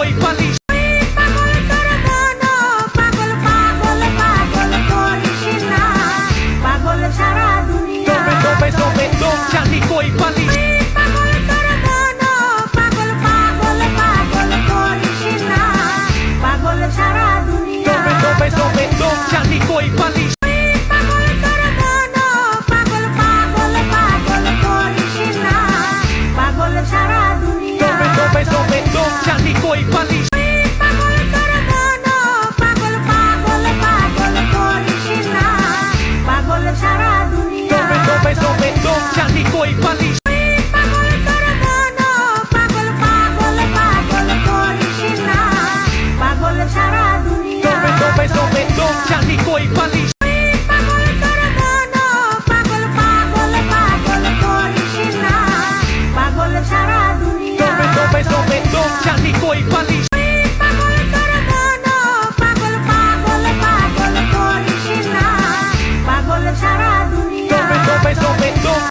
voy pa কই পালিস জানি কই পালি